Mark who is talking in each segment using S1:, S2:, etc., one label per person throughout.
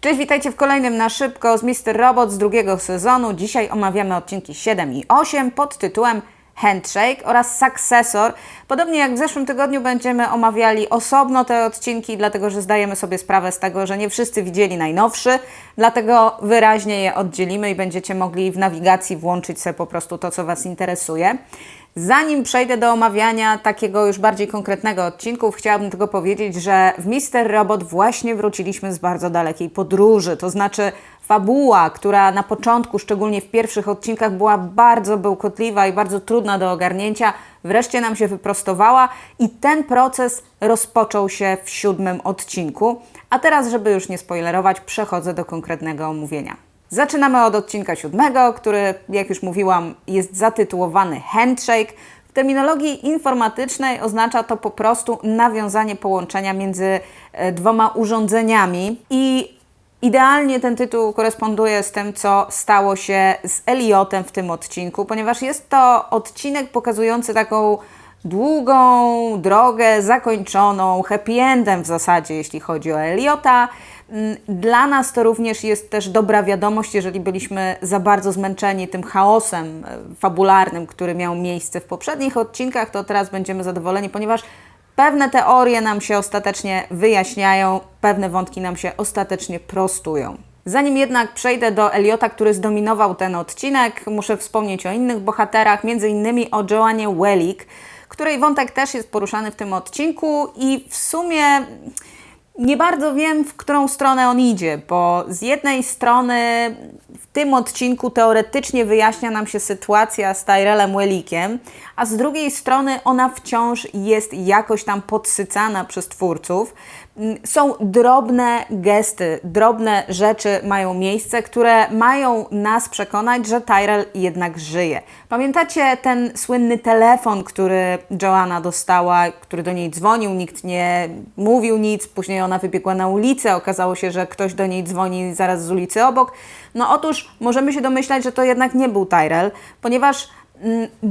S1: Cześć, witajcie w kolejnym na szybko z Mr. Robot z drugiego sezonu. Dzisiaj omawiamy odcinki 7 i 8 pod tytułem Handshake oraz Successor. Podobnie jak w zeszłym tygodniu będziemy omawiali osobno te odcinki, dlatego że zdajemy sobie sprawę z tego, że nie wszyscy widzieli najnowszy, dlatego wyraźnie je oddzielimy i będziecie mogli w nawigacji włączyć sobie po prostu to, co Was interesuje. Zanim przejdę do omawiania takiego już bardziej konkretnego odcinku, chciałabym tylko powiedzieć, że w Mister Robot właśnie wróciliśmy z bardzo dalekiej podróży. To znaczy, fabuła, która na początku, szczególnie w pierwszych odcinkach, była bardzo bełkotliwa i bardzo trudna do ogarnięcia, wreszcie nam się wyprostowała i ten proces rozpoczął się w siódmym odcinku. A teraz, żeby już nie spoilerować, przechodzę do konkretnego omówienia. Zaczynamy od odcinka siódmego, który, jak już mówiłam, jest zatytułowany Handshake. W terminologii informatycznej oznacza to po prostu nawiązanie połączenia między e, dwoma urządzeniami i idealnie ten tytuł koresponduje z tym, co stało się z Eliotem w tym odcinku, ponieważ jest to odcinek pokazujący taką długą drogę zakończoną happy endem w zasadzie, jeśli chodzi o Eliota. Mm, Dla nas to również jest też dobra wiadomość, jeżeli byliśmy za bardzo zmęczeni tym chaosem e, fabularnym, który miał miejsce w poprzednich odcinkach, to teraz będziemy zadowoleni, ponieważ pewne teorie nam się ostatecznie wyjaśniają, pewne wątki nam się ostatecznie prostują. Zanim jednak przejdę do Eliota, który zdominował ten odcinek, muszę wspomnieć o innych bohaterach, między innymi o Joannie Wellick, której wątek też jest poruszany w tym odcinku i w sumie nie bardzo wiem, w którą stronę on idzie, bo z jednej strony w tym odcinku teoretycznie wyjaśnia nam się sytuacja z Tyrellem Wellickiem, a z drugiej strony ona wciąż jest jakoś tam podsycana przez twórców. Są drobne gesty, drobne rzeczy mają miejsce, które mają nas przekonać, że Tyrell jednak żyje. Pamiętacie ten słynny telefon, który Joanna dostała, który do niej dzwonił, nikt nie mówił nic, później ona wybiegła na ulicę, okazało się, że ktoś do niej dzwoni zaraz z ulicy obok. No otóż możemy się domyślać, że to jednak nie był Tyrell, ponieważ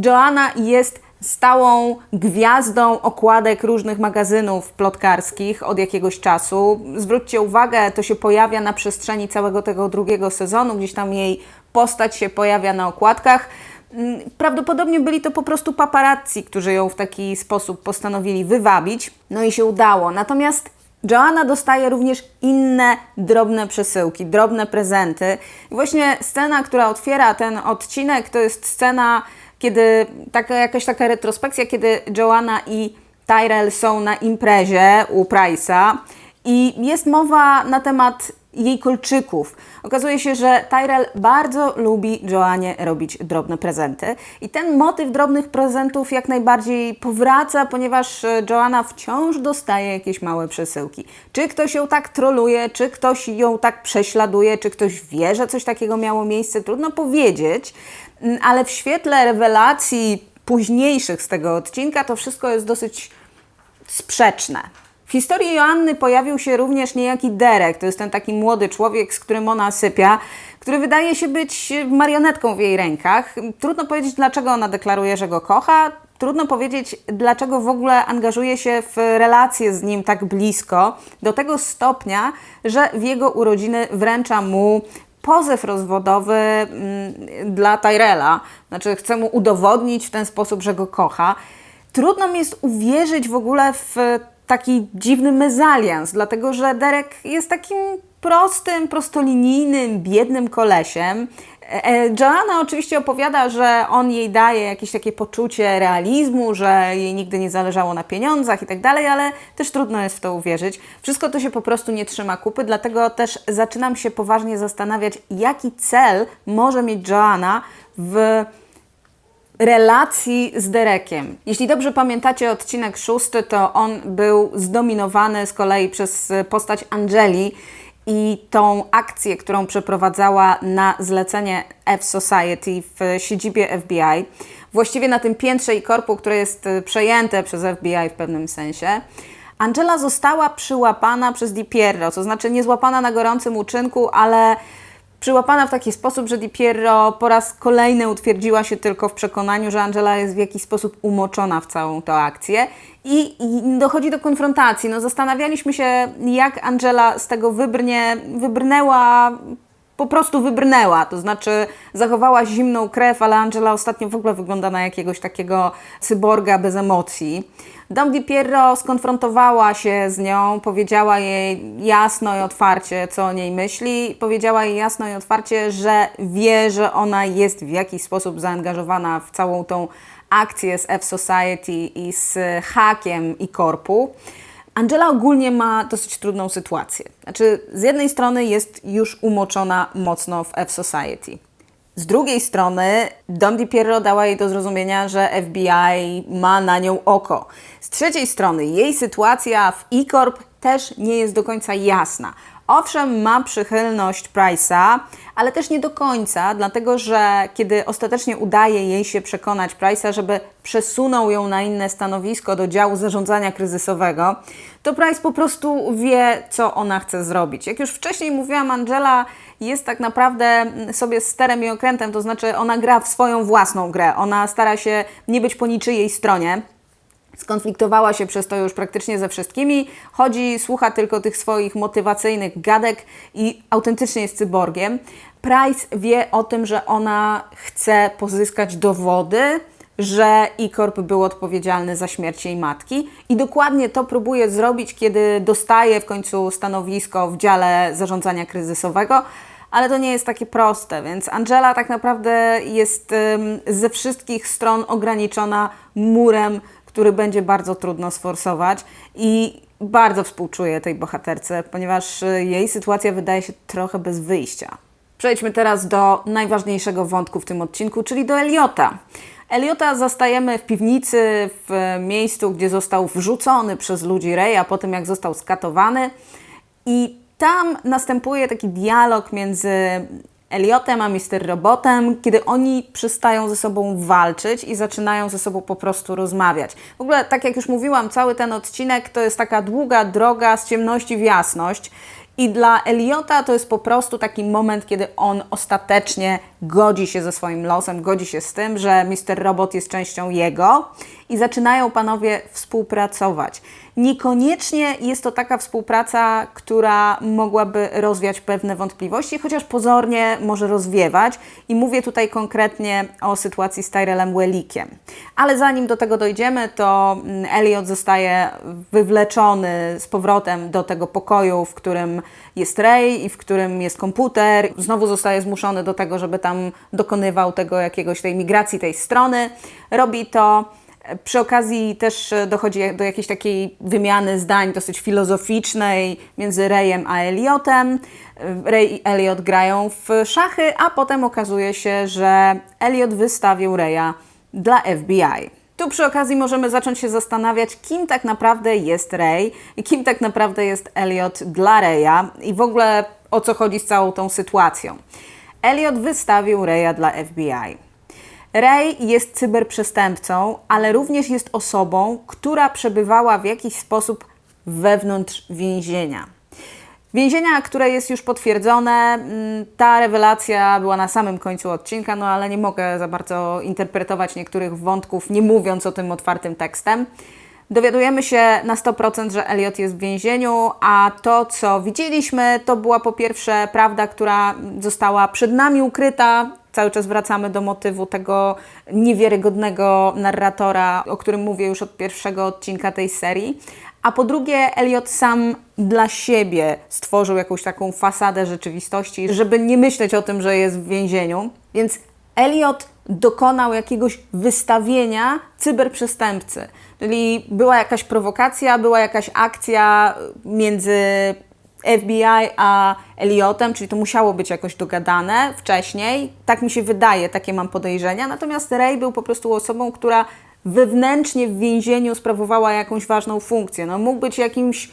S1: Joanna jest stałą gwiazdą okładek różnych magazynów plotkarskich od jakiegoś czasu. Zwróćcie uwagę, to się pojawia na przestrzeni całego tego drugiego sezonu, gdzieś tam jej postać się pojawia na okładkach. Mm, Prawdopodobnie byli to po prostu paparazzi, którzy ją w taki sposób postanowili wywabić, no i się udało. Natomiast Joanna dostaje również inne drobne przesyłki, drobne prezenty. I właśnie scena, która otwiera ten odcinek, to jest scena, kiedy taka, jakaś taka retrospekcja, kiedy Joanna i Tyrell są na imprezie u Price'a i jest mowa na temat jej kolczyków. Okazuje się, że Tyrell bardzo lubi Joannie robić drobne prezenty i ten motyw drobnych prezentów jak najbardziej powraca, ponieważ e, Joanna wciąż dostaje jakieś małe przesyłki. Czy ktoś ją tak troluje, czy ktoś ją tak prześladuje, czy ktoś wie, że coś takiego miało miejsce, trudno powiedzieć, Mm, ale w świetle rewelacji późniejszych z tego odcinka to wszystko jest dosyć sprzeczne. W historii Joanny pojawił się również niejaki Derek. To jest ten taki młody człowiek, z którym ona sypia, który wydaje się być marionetką w jej rękach. Trudno powiedzieć, dlaczego ona deklaruje, że go kocha. Trudno powiedzieć, dlaczego w ogóle angażuje się w relacje z nim tak blisko, do tego stopnia, że w jego urodziny wręcza mu pozew rozwodowy mm, dla Tyrella. Znaczy, chce mu udowodnić w ten sposób, że go kocha. Trudno mi jest uwierzyć w ogóle w taki dziwny mezalians, dlatego że Derek jest takim prostym, prostolinijnym, biednym kolesiem. E, e, Joanna oczywiście opowiada, że on jej daje jakieś takie poczucie realizmu, że jej nigdy nie zależało na pieniądzach i tak dalej, ale też trudno jest w to uwierzyć. Wszystko to się po prostu nie trzyma kupy, dlatego też zaczynam się poważnie zastanawiać, jaki cel może mieć Joanna w relacji z Derekiem. Jeśli dobrze pamiętacie odcinek szósty, to on był zdominowany z kolei przez postać Angeli i tą akcję, którą przeprowadzała na zlecenie F-Society w siedzibie FBI. Właściwie na tym piętrze i korpu, które jest y, przejęte przez FBI w pewnym sensie. Angela została przyłapana przez Di Pierro, to znaczy nie złapana na gorącym uczynku, ale przyłapana w taki sposób, że Di Piero po raz kolejny utwierdziła się tylko w przekonaniu, że Angela jest w jakiś sposób umoczona w całą tę akcję i, i dochodzi do konfrontacji. No, zastanawialiśmy się, jak Angela z tego wybrnie, wybrnęła po prostu wybrnęła, to znaczy zachowała zimną krew, ale Angela ostatnio w ogóle wygląda na jakiegoś takiego cyborga bez emocji. Dom Di Piero skonfrontowała się z nią, powiedziała jej jasno i otwarcie, co o niej myśli. Powiedziała jej jasno i otwarcie, że wie, że ona jest w jakiś sposób zaangażowana w całą tą akcję z F-Society i z hakiem i korpu. Angela ogólnie ma dosyć trudną sytuację. Znaczy, z jednej strony jest już umoczona mocno w F-Society. Z drugiej strony Dom Di Piero dała jej do zrozumienia, że FBI ma na nią oko. Z trzeciej strony jej sytuacja w E-Corp też nie jest do końca jasna. Owszem, ma przychylność Price'a, ale też nie do końca, dlatego że kiedy ostatecznie udaje jej się przekonać Price'a, żeby przesunął ją na inne stanowisko do działu zarządzania kryzysowego, to Price po prostu wie, co ona chce zrobić. Jak już wcześniej mówiłam, Angela jest tak naprawdę sobie sterem i okrętem, to znaczy ona gra w swoją własną grę. Ona stara się nie być po niczyjej stronie skonfliktowała się przez to już praktycznie ze wszystkimi, chodzi, słucha tylko tych swoich motywacyjnych gadek i autentycznie jest cyborgiem. Price wie o tym, że ona chce pozyskać dowody, że E-Corp był odpowiedzialny za śmierć jej matki. I dokładnie to próbuje zrobić, kiedy dostaje w końcu stanowisko w dziale zarządzania kryzysowego, ale to nie jest takie proste, więc Angela tak naprawdę jest ze wszystkich stron ograniczona murem, który będzie bardzo trudno sforsować i bardzo współczuję tej bohaterce, ponieważ y, jej sytuacja wydaje się trochę bez wyjścia. Przejdźmy teraz do najważniejszego wątku w tym odcinku, czyli do Eliota. Eliota zastajemy w piwnicy, w miejscu, gdzie został wrzucony przez ludzi Ray, a potem jak został skatowany. I tam następuje taki dialog między Eliotem a Mister Robotem, kiedy oni przestają ze sobą walczyć i zaczynają ze sobą po prostu rozmawiać. W ogóle, tak jak już mówiłam, cały ten odcinek to jest taka długa droga z ciemności w jasność. I dla Eliota to jest po prostu taki moment, kiedy on ostatecznie godzi się ze swoim losem, godzi się z tym, że Mister Robot jest częścią jego i zaczynają panowie współpracować. Niekoniecznie jest to taka współpraca, która mogłaby rozwiać pewne wątpliwości, chociaż pozornie może rozwiewać. I mówię tutaj konkretnie o sytuacji z Tyrellem Wellickiem. Ale zanim do tego dojdziemy, to mm, Elliot zostaje wywleczony z powrotem do tego pokoju, w którym jest Ray i w którym jest komputer. Znowu zostaje zmuszony do tego, żeby tam dokonywał tego jakiegoś tej migracji tej strony. Robi to przy okazji też dochodzi do jakiejś takiej wymiany zdań dosyć filozoficznej między Rayem a Eliotem. Ray i Elliot grają w szachy, a potem okazuje się, że Elliot wystawił Raya dla FBI. Tu przy okazji możemy zacząć się zastanawiać, kim tak naprawdę jest Ray i kim tak naprawdę jest Elliot dla Raya i w ogóle o co chodzi z całą tą sytuacją. Elliot wystawił Raya dla FBI. Ray jest cyberprzestępcą, ale również jest osobą, która przebywała w jakiś sposób wewnątrz więzienia. Więzienia, które jest już potwierdzone, mm, ta rewelacja była na samym końcu odcinka, no ale nie mogę za bardzo interpretować niektórych wątków, nie mówiąc o tym otwartym tekstem. Dowiadujemy się na 100%, że Elliot jest w więzieniu, a to, co widzieliśmy, to była po pierwsze prawda, która została przed nami ukryta. Cały czas wracamy do motywu tego niewiarygodnego narratora, o którym mówię już od pierwszego odcinka tej serii. A po drugie, Elliot sam dla siebie stworzył jakąś taką fasadę rzeczywistości, żeby nie myśleć o tym, że jest w więzieniu. Więc Elliot dokonał jakiegoś wystawienia cyberprzestępcy. Czyli była jakaś prowokacja, była jakaś akcja między FBI a Eliotem, czyli to musiało być jakoś dogadane wcześniej. Tak mi się wydaje, takie mam podejrzenia. Natomiast Ray był po prostu osobą, która wewnętrznie w więzieniu sprawowała jakąś ważną funkcję. No, mógł być jakimś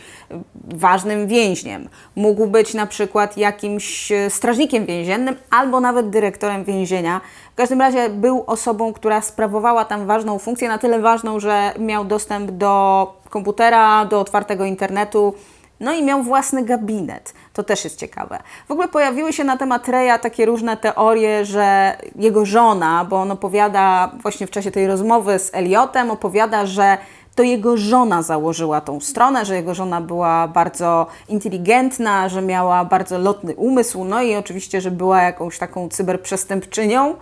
S1: ważnym więźniem, mógł być na przykład jakimś e, strażnikiem więziennym albo nawet dyrektorem więzienia. W każdym razie był osobą, która sprawowała tam ważną funkcję, na tyle ważną, że miał dostęp do komputera, do otwartego internetu No i miał własny gabinet. To też jest ciekawe. W ogóle pojawiły się na temat Reya takie różne teorie, że jego żona, bo on opowiada właśnie w czasie tej rozmowy z Eliotem, opowiada, że to jego żona założyła tą stronę, że jego żona była bardzo inteligentna, że miała bardzo lotny umysł, no i oczywiście, że była jakąś taką cyberprzestępczynią.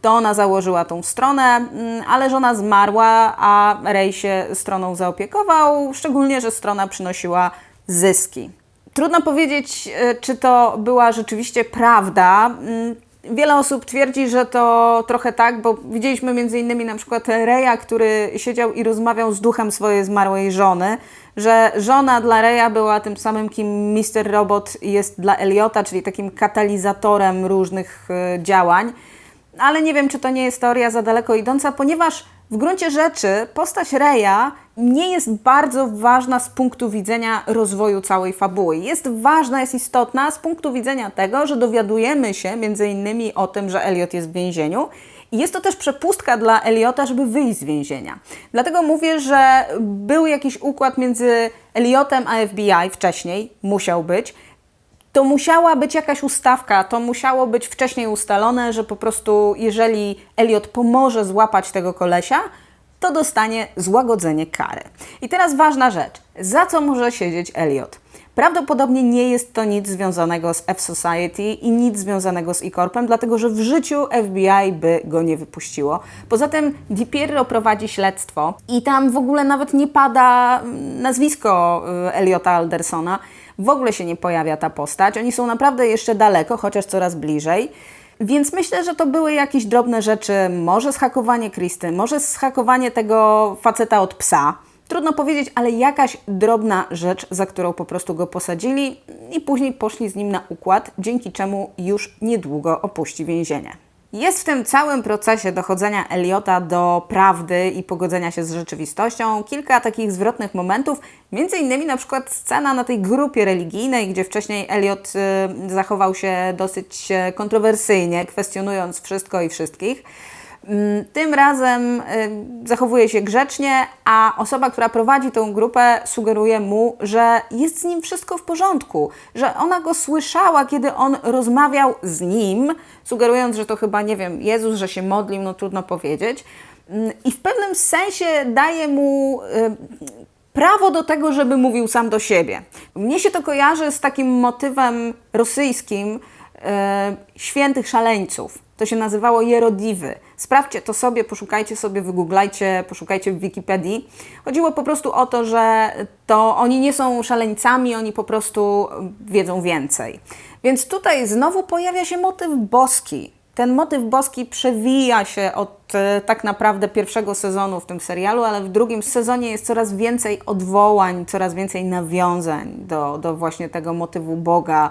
S1: To ona założyła tą stronę, mm, ale żona zmarła, a Ray się stroną zaopiekował, szczególnie, że strona przynosiła zyski. Trudno powiedzieć, e, czy to była rzeczywiście prawda. Mm, Wiele osób twierdzi, że to trochę tak, bo widzieliśmy między innymi na przykład Reja, który siedział i rozmawiał z duchem swojej zmarłej żony, że żona dla Reja była tym samym, kim Mr. Robot jest dla Eliota, czyli takim katalizatorem różnych y, działań. Ale nie wiem, czy to nie jest teoria za daleko idąca, ponieważ w gruncie rzeczy postać Reja nie jest bardzo ważna z punktu widzenia rozwoju całej fabuły. Jest ważna, jest istotna z punktu widzenia tego, że dowiadujemy się między innymi o tym, że Elliot jest w więzieniu i jest to też przepustka dla Eliota, żeby wyjść z więzienia. Dlatego mówię, że był jakiś układ między Eliotem a FBI wcześniej, musiał być, to musiała być jakaś ustawka, to musiało być wcześniej ustalone, że po prostu jeżeli Elliot pomoże złapać tego kolesia, to dostanie złagodzenie kary. I teraz ważna rzecz. Za co może siedzieć Elliot? Prawdopodobnie nie jest to nic związanego z F-Society i nic związanego z E-Corpem, dlatego że w życiu FBI by go nie wypuściło. Poza tym DiPiero prowadzi śledztwo i tam w ogóle nawet nie pada mm, nazwisko y, Eliota Aldersona. W ogóle się nie pojawia ta postać. Oni są naprawdę jeszcze daleko, chociaż coraz bliżej. Więc myślę, że to były jakieś drobne rzeczy, może zhakowanie Kristy, może zhakowanie tego faceta od psa. Trudno powiedzieć, ale jakaś drobna rzecz, za którą po prostu go posadzili i później poszli z nim na układ, dzięki czemu już niedługo opuści więzienie. Jest w tym całym procesie dochodzenia Eliota do prawdy i pogodzenia się z rzeczywistością kilka takich zwrotnych momentów, między innymi na przykład scena na tej grupie religijnej, gdzie wcześniej Eliot y, zachował się dosyć y, kontrowersyjnie, kwestionując wszystko i wszystkich. Mm, tym razem y, zachowuje się grzecznie, a osoba, która prowadzi tę grupę, sugeruje mu, że jest z nim wszystko w porządku, że ona go słyszała, kiedy on rozmawiał z nim, sugerując, że to chyba, nie wiem, Jezus, że się modlił, no trudno powiedzieć. Mm, I w pewnym sensie daje mu y, prawo do tego, żeby mówił sam do siebie. Mnie się to kojarzy z takim motywem rosyjskim e, świętych szaleńców. To się nazywało Jerodiwy. Sprawdźcie to sobie, poszukajcie sobie, wygooglajcie, poszukajcie w Wikipedii. Chodziło po prostu o to, że to oni nie są szaleńcami, oni po prostu wiedzą więcej. Więc tutaj znowu pojawia się motyw boski. Ten motyw boski przewija się od e, tak naprawdę pierwszego sezonu w tym serialu, ale w drugim sezonie jest coraz więcej odwołań, coraz więcej nawiązań do, do właśnie tego motywu Boga,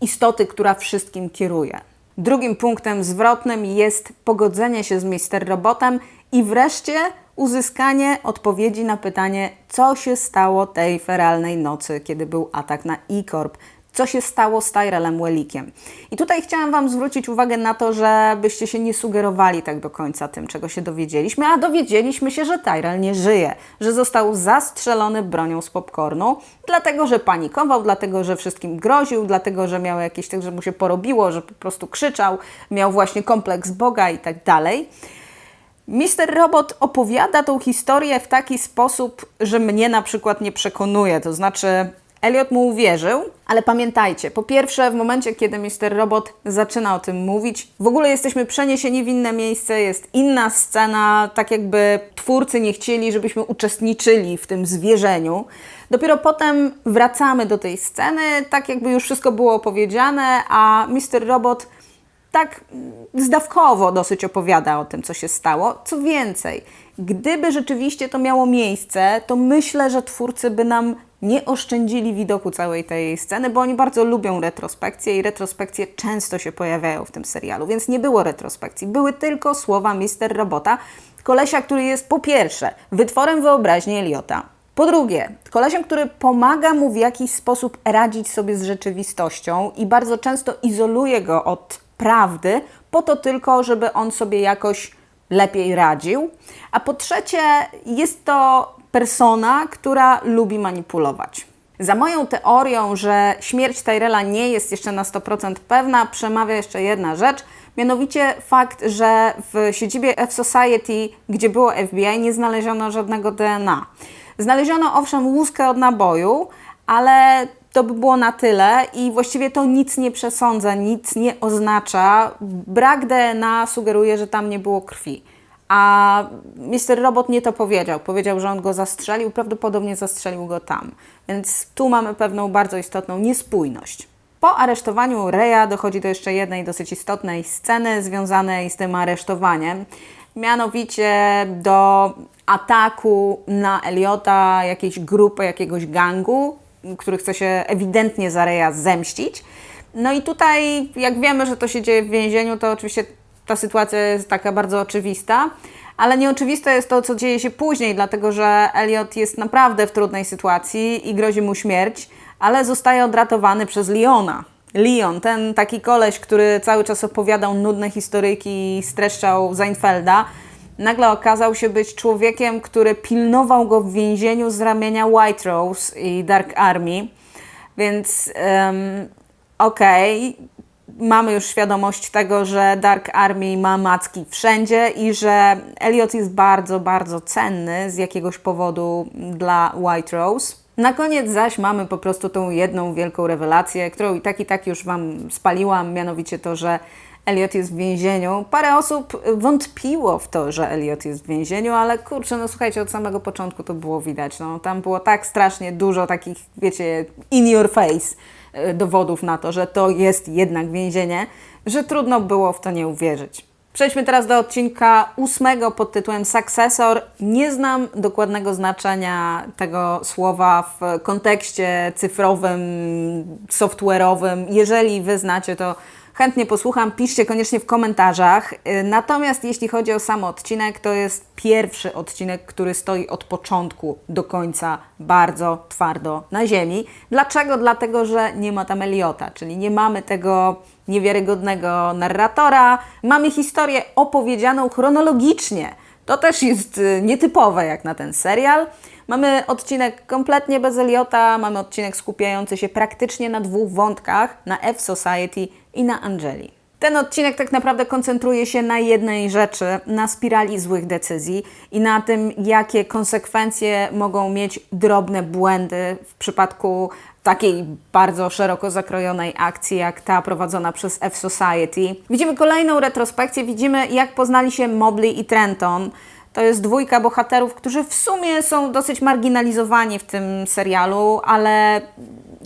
S1: istoty, która wszystkim kieruje. Drugim punktem zwrotnym jest pogodzenie się z Mister Robotem i wreszcie uzyskanie odpowiedzi na pytanie, co się stało tej feralnej nocy, kiedy był atak na E-Corp co się stało z Tyrellem Wellikiem. I tutaj chciałam Wam zwrócić uwagę na to, żebyście się nie sugerowali tak do końca tym, czego się dowiedzieliśmy, a dowiedzieliśmy się, że Tyrell nie żyje, że został zastrzelony bronią z popcornu, dlatego, że panikował, dlatego, że wszystkim groził, dlatego, że miał jakieś tak, że mu się porobiło, że po prostu krzyczał, miał właśnie kompleks Boga i tak dalej. Mister Robot opowiada tą historię w taki sposób, że mnie na przykład nie przekonuje. To znaczy, Elliot mu uwierzył, ale pamiętajcie, po pierwsze, w momencie, kiedy Mr. Robot zaczyna o tym mówić, w ogóle jesteśmy przeniesieni w inne miejsce, jest inna scena, tak jakby twórcy nie chcieli, żebyśmy uczestniczyli w tym zwierzeniu. Dopiero potem wracamy do tej sceny, tak jakby już wszystko było opowiedziane, a Mr. Robot tak zdawkowo dosyć opowiada o tym, co się stało. Co więcej, gdyby rzeczywiście to miało miejsce, to myślę, że twórcy by nam nie oszczędzili widoku całej tej sceny, bo oni bardzo lubią retrospekcje i retrospekcje często się pojawiają w tym serialu, więc nie było retrospekcji. Były tylko słowa Mister Robota, kolesia, który jest po pierwsze wytworem wyobraźni Eliota, po drugie, kolesiem, który pomaga mu w jakiś sposób radzić sobie z rzeczywistością i bardzo często izoluje go od prawdy, po to tylko, żeby on sobie jakoś lepiej radził. A po trzecie, jest to persona, która lubi manipulować. Za moją teorią, że śmierć Tyrella nie jest jeszcze na 100% pewna, przemawia jeszcze jedna rzecz, mianowicie fakt, że w siedzibie F-Society, gdzie było FBI, nie znaleziono żadnego DNA. Znaleziono owszem łuskę od naboju, ale to by było na tyle i właściwie to nic nie przesądza, nic nie oznacza. Brak DNA sugeruje, że tam nie było krwi. A Mr. Robot nie to powiedział. Powiedział, że on go zastrzelił, prawdopodobnie zastrzelił go tam. Więc tu mamy pewną bardzo istotną niespójność. Po aresztowaniu Reya dochodzi do jeszcze jednej dosyć istotnej sceny związanej z tym aresztowaniem. Mianowicie do ataku na Eliota jakiejś grupy, jakiegoś gangu, który chce się ewidentnie za Reya zemścić. No i tutaj, jak wiemy, że to się dzieje w więzieniu, to oczywiście ta sytuacja jest taka bardzo oczywista, ale nieoczywiste jest to, co dzieje się później, dlatego że Elliot jest naprawdę w trudnej sytuacji i grozi mu śmierć, ale zostaje odratowany przez Leona. Leon, ten taki koleś, który cały czas opowiadał nudne historyjki i streszczał Seinfelda, nagle okazał się być człowiekiem, który pilnował go w więzieniu z ramienia White Rose i Dark Army. Więc um, okej, okay. mamy już świadomość tego, że Dark Army ma macki wszędzie i że Elliot jest bardzo, bardzo cenny z jakiegoś powodu dla White Rose. Na koniec zaś mamy po prostu tą jedną wielką rewelację, którą i tak i tak już Wam spaliłam, mianowicie to, że Elliot jest w więzieniu. Parę osób wątpiło w to, że Elliot jest w więzieniu, ale kurczę, no słuchajcie, od samego początku to było widać. No, tam było tak strasznie dużo takich, wiecie, in your face e, dowodów na to, że to jest jednak więzienie, że trudno było w to nie uwierzyć. Przejdźmy teraz do odcinka ósmego pod tytułem Successor. Nie znam dokładnego znaczenia tego słowa w kontekście cyfrowym, software'owym. Jeżeli wy znacie, to chętnie posłucham. Piszcie koniecznie w komentarzach. Natomiast jeśli chodzi o sam odcinek, to jest pierwszy odcinek, który stoi od początku do końca bardzo twardo na ziemi. Dlaczego? Dlatego, że nie ma tam Eliota, czyli nie mamy tego niewiarygodnego narratora. Mamy historię opowiedzianą chronologicznie. To też jest y, nietypowe jak na ten serial. Mamy odcinek kompletnie bez Eliota, mamy odcinek skupiający się praktycznie na dwóch wątkach, na F-Society i na Angeli. Ten odcinek tak naprawdę koncentruje się na jednej rzeczy, na spirali złych decyzji i na tym, jakie konsekwencje mogą mieć drobne błędy w przypadku takiej bardzo szeroko zakrojonej akcji, jak ta prowadzona przez F-Society. Widzimy kolejną retrospekcję, widzimy jak poznali się Mobley i Trenton. To jest dwójka bohaterów, którzy w sumie są dosyć marginalizowani w tym serialu, ale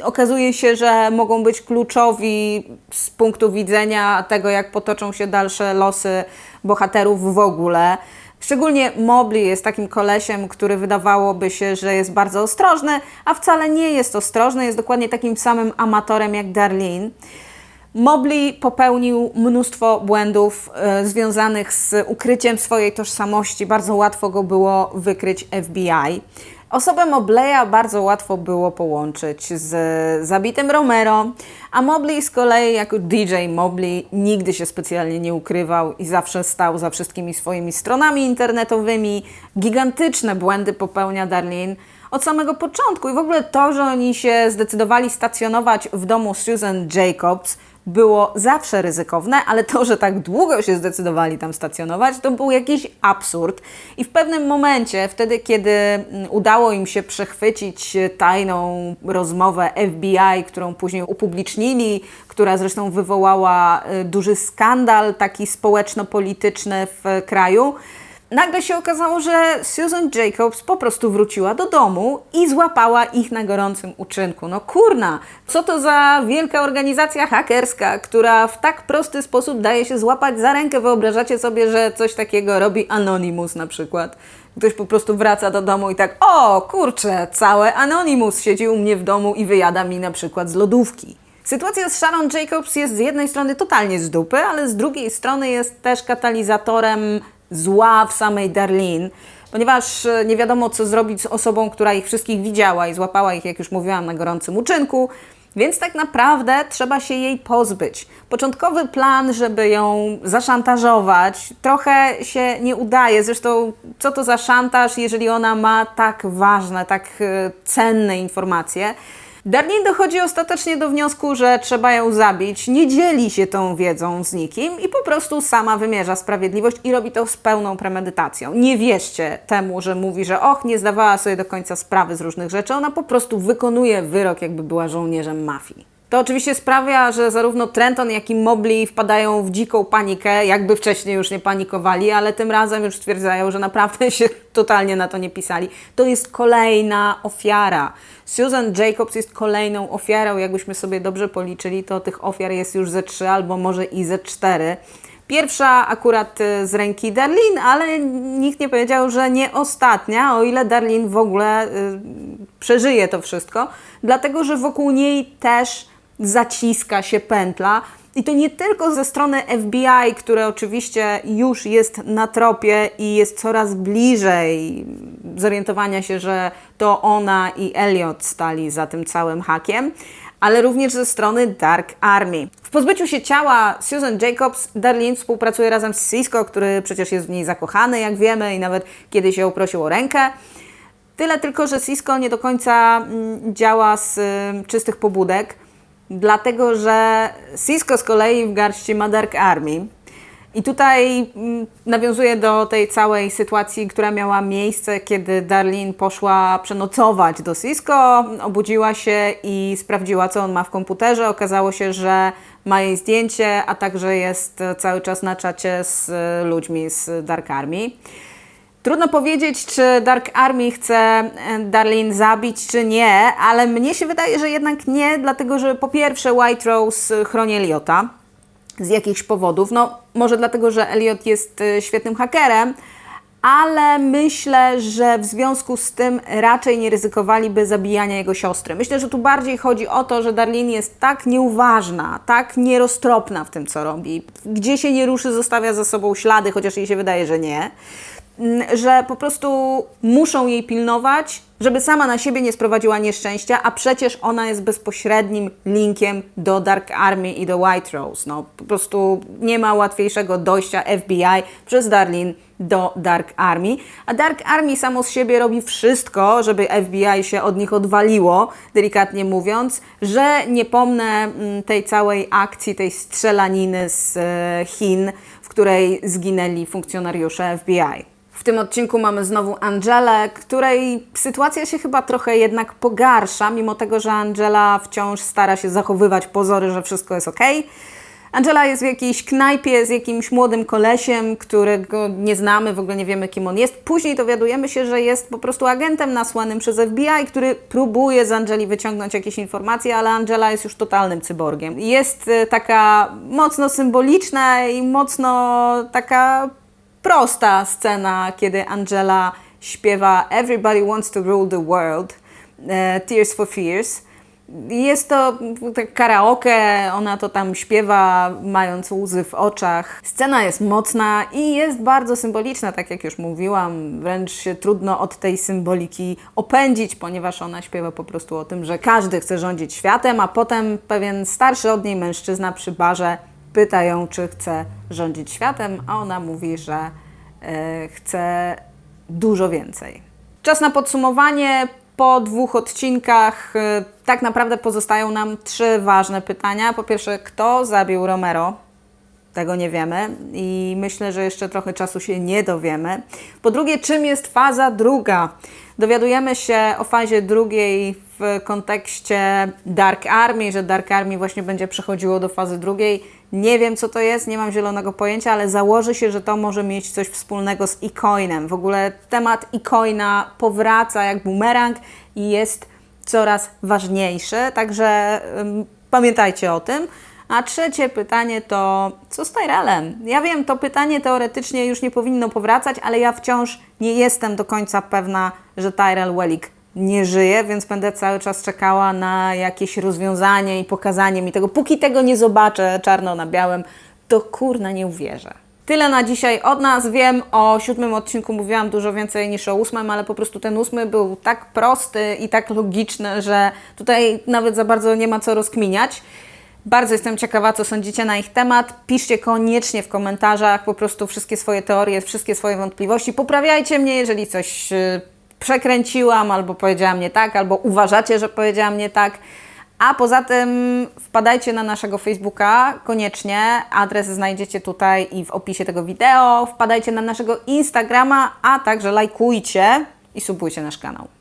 S1: okazuje się, że mogą być kluczowi z punktu widzenia tego, jak potoczą się dalsze losy bohaterów w ogóle. Szczególnie Mobley jest takim kolesiem, który wydawałoby się, że jest bardzo ostrożny, a wcale nie jest ostrożny, jest dokładnie takim samym amatorem jak Darlene. Mobley popełnił mnóstwo błędów e, związanych z ukryciem swojej tożsamości. Bardzo łatwo go było wykryć FBI. Osobę Mobleya bardzo łatwo było połączyć z zabitym Romero, a Mobley z kolei jako DJ Mobley nigdy się specjalnie nie ukrywał i zawsze stał za wszystkimi swoimi stronami internetowymi. Gigantyczne błędy popełnia Darlene od samego początku i w ogóle to, że oni się zdecydowali stacjonować w domu Susan Jacobs, było zawsze ryzykowne, ale to, że tak długo się zdecydowali tam stacjonować, to był jakiś absurd. I w pewnym momencie, wtedy kiedy mm, udało im się przechwycić tajną rozmowę FBI, którą później upublicznili, która zresztą wywołała y, duży skandal taki społeczno-polityczny w kraju, nagle się okazało, że Susan Jacobs po prostu wróciła do domu i złapała ich na gorącym uczynku. No kurna, co to za wielka organizacja hakerska, która w tak prosty sposób daje się złapać za rękę. Wyobrażacie sobie, że coś takiego robi Anonymous na przykład. Ktoś po prostu wraca do domu i tak, o kurczę, całe Anonymous siedzi u mnie w domu i wyjada mi na przykład z lodówki. Sytuacja z Sharon Jacobs jest z jednej strony totalnie z dupy, ale z drugiej strony jest też katalizatorem zła w samej Darlene, ponieważ e, nie wiadomo, co zrobić z osobą, która ich wszystkich widziała i złapała ich, jak już mówiłam, na gorącym uczynku. Więc tak naprawdę trzeba się jej pozbyć. Początkowy plan, żeby ją zaszantażować, trochę się nie udaje. Zresztą, co to za szantaż, jeżeli ona ma tak ważne, tak e, cenne informacje? Darlene dochodzi ostatecznie do wniosku, że trzeba ją zabić, nie dzieli się tą wiedzą z nikim i po prostu sama wymierza sprawiedliwość i robi to z pełną premedytacją. Nie wierzcie temu, że mówi, że och, nie zdawała sobie do końca sprawy z różnych rzeczy, ona po prostu wykonuje wyrok, jakby była żołnierzem mafii. To oczywiście sprawia, że zarówno Trenton, jak i Mobley wpadają w dziką panikę, jakby wcześniej już nie panikowali, ale tym razem już stwierdzają, że naprawdę się totalnie na to nie pisali. To jest kolejna ofiara. Susan Jacobs jest kolejną ofiarą. Jakbyśmy sobie dobrze policzyli, to tych ofiar jest już ze trzy albo może i ze cztery. Pierwsza akurat y, z ręki Darlene, ale nikt nie powiedział, że nie ostatnia, o ile Darlene w ogóle y, przeżyje to wszystko, dlatego że wokół niej też zaciska się pętla. I to nie tylko ze strony FBI, które oczywiście już jest na tropie i jest coraz bliżej zorientowania się, że to ona i Elliot stali za tym całym hakiem, ale również ze strony Dark Army. W pozbyciu się ciała Susan Jacobs, Darlene współpracuje razem z Cisco, który przecież jest w niej zakochany, jak wiemy, i nawet kiedyś ją prosił o rękę. Tyle tylko, że Cisco nie do końca mm, działa z y, czystych pobudek, dlatego że Cisco z kolei w garści ma Dark Army. I tutaj mm, nawiązuję do tej całej sytuacji, która miała miejsce, kiedy Darlene poszła przenocować do Cisco, obudziła się i sprawdziła, co on ma w komputerze. Okazało się, że ma jej zdjęcie, a także jest cały czas na czacie z ludźmi z Dark Army. Trudno powiedzieć, czy Dark Army chce e, Darlene zabić, czy nie, ale mnie się wydaje, że jednak nie, dlatego że po pierwsze White Rose chroni Eliota z jakichś powodów. No, może dlatego, że Elliot jest e, świetnym hakerem, ale myślę, że w związku z tym raczej nie ryzykowaliby zabijania jego siostry. Myślę, że tu bardziej chodzi o to, że Darlene jest tak nieuważna, tak nieroztropna w tym, co robi. Gdzie się nie ruszy, zostawia za sobą ślady, chociaż jej się wydaje, że nie że po prostu muszą jej pilnować, żeby sama na siebie nie sprowadziła nieszczęścia, a przecież ona jest bezpośrednim linkiem do Dark Army i do White Rose. No, po prostu nie ma łatwiejszego dojścia FBI przez Darlene do Dark Army, a Dark Army samo z siebie robi wszystko, żeby FBI się od nich odwaliło, delikatnie mówiąc, że nie pomnę tej całej akcji, tej strzelaniny z e, Chin, w której zginęli funkcjonariusze FBI. W tym odcinku mamy znowu Angelę, której sytuacja się chyba trochę jednak pogarsza, mimo tego, że Angela wciąż stara się zachowywać pozory, że wszystko jest ok. Angela jest w jakiejś knajpie z jakimś młodym kolesiem, którego nie znamy, w ogóle nie wiemy kim on jest. Później dowiadujemy się, że jest po prostu agentem nasłanym przez FBI, który próbuje z Angeli wyciągnąć jakieś informacje, ale Angela jest już totalnym cyborgiem. Jest e, taka mocno symboliczna i mocno taka prosta scena, kiedy Angela śpiewa Everybody Wants to Rule the World, e, Tears for Fears. Jest to tak karaoke, ona to tam śpiewa, mając łzy w oczach. Scena jest mocna i jest bardzo symboliczna, tak jak już mówiłam. Wręcz się trudno od tej symboliki opędzić, ponieważ ona śpiewa po prostu o tym, że każdy chce rządzić światem, a potem pewien starszy od niej mężczyzna przy barze pyta ją, czy chce rządzić światem, a ona mówi, że e, chce dużo więcej. Czas na podsumowanie. Po dwóch odcinkach e, tak naprawdę pozostają nam trzy ważne pytania. Po pierwsze, kto zabił Romero? Tego nie wiemy i myślę, że jeszcze trochę czasu się nie dowiemy. Po drugie, czym jest faza druga? Dowiadujemy się o fazie drugiej w kontekście Dark Army, że Dark Army właśnie będzie przechodziło do fazy drugiej. Nie wiem, co to jest, nie mam zielonego pojęcia, ale założy się, że to może mieć coś wspólnego z e-coinem. W ogóle temat e-coina powraca jak bumerang i jest coraz ważniejszy, także um, pamiętajcie o tym. A trzecie pytanie to, co z Tyrellem? Ja wiem, to pytanie teoretycznie już nie powinno powracać, ale ja wciąż nie jestem do końca pewna, że Tyrell Wellick nie żyje, więc będę cały czas czekała na jakieś rozwiązanie i pokazanie mi tego. Póki tego nie zobaczę czarno na białym, to kurna nie uwierzę. Tyle na dzisiaj od nas. Wiem, o siódmym odcinku mówiłam dużo więcej niż o ósmym, ale po prostu ten ósmy był tak prosty i tak logiczny, że tutaj nawet za bardzo nie ma co rozkminiać. Bardzo jestem ciekawa, co sądzicie na ich temat. Piszcie koniecznie w komentarzach po prostu wszystkie swoje teorie, wszystkie swoje wątpliwości. Poprawiajcie mnie, jeżeli coś y, przekręciłam, albo powiedziałam nie tak, albo uważacie, że powiedziałam nie tak. A poza tym wpadajcie na naszego Facebooka koniecznie. Adres znajdziecie tutaj i w opisie tego wideo. Wpadajcie na naszego Instagrama, a także lajkujcie i subujcie nasz kanał.